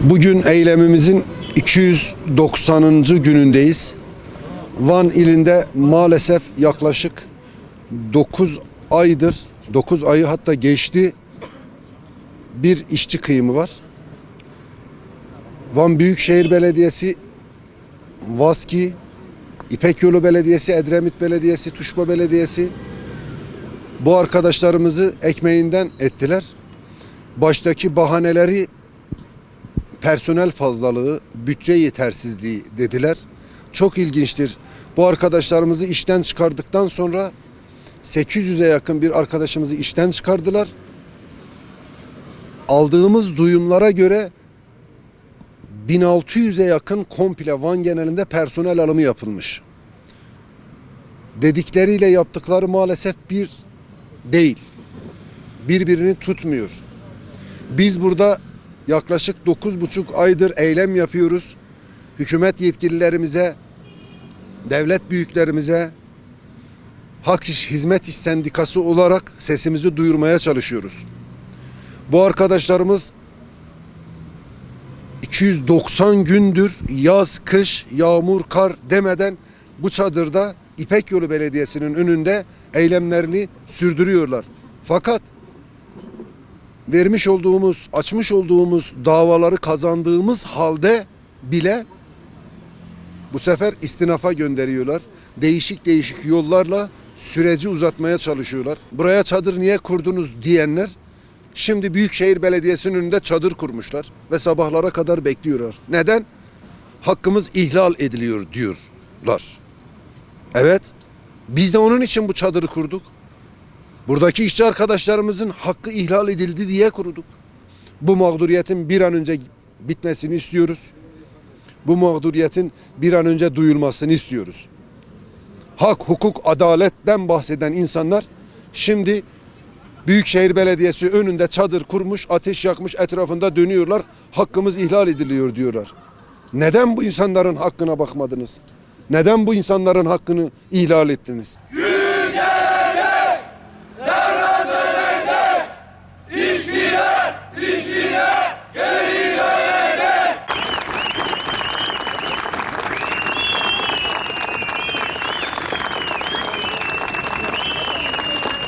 Bugün eylemimizin 290. günündeyiz. Van ilinde maalesef yaklaşık 9 aydır, 9 ayı hatta geçti bir işçi kıyımı var. Van Büyükşehir Belediyesi, Vaski, İpek Yolu Belediyesi, Edremit Belediyesi, Tuşba Belediyesi bu arkadaşlarımızı ekmeğinden ettiler. Baştaki bahaneleri personel fazlalığı, bütçe yetersizliği dediler. Çok ilginçtir. Bu arkadaşlarımızı işten çıkardıktan sonra 800'e yakın bir arkadaşımızı işten çıkardılar. Aldığımız duyumlara göre 1600'e yakın komple Van genelinde personel alımı yapılmış. Dedikleriyle yaptıkları maalesef bir değil. Birbirini tutmuyor. Biz burada yaklaşık 9,5 aydır eylem yapıyoruz. Hükümet yetkililerimize, devlet büyüklerimize, Hak İş Hizmet İş Sendikası olarak sesimizi duyurmaya çalışıyoruz. Bu arkadaşlarımız 290 gündür yaz, kış, yağmur, kar demeden bu çadırda İpek Yolu Belediyesi'nin önünde eylemlerini sürdürüyorlar. Fakat vermiş olduğumuz, açmış olduğumuz davaları kazandığımız halde bile bu sefer istinafa gönderiyorlar. Değişik değişik yollarla süreci uzatmaya çalışıyorlar. Buraya çadır niye kurdunuz diyenler şimdi Büyükşehir Belediyesi'nin önünde çadır kurmuşlar ve sabahlara kadar bekliyorlar. Neden? Hakkımız ihlal ediliyor diyorlar. Evet. Biz de onun için bu çadırı kurduk. Buradaki işçi arkadaşlarımızın hakkı ihlal edildi diye kurduk. Bu mağduriyetin bir an önce bitmesini istiyoruz. Bu mağduriyetin bir an önce duyulmasını istiyoruz. Hak, hukuk, adaletten bahseden insanlar şimdi Büyükşehir Belediyesi önünde çadır kurmuş, ateş yakmış, etrafında dönüyorlar. Hakkımız ihlal ediliyor diyorlar. Neden bu insanların hakkına bakmadınız? Neden bu insanların hakkını ihlal ettiniz?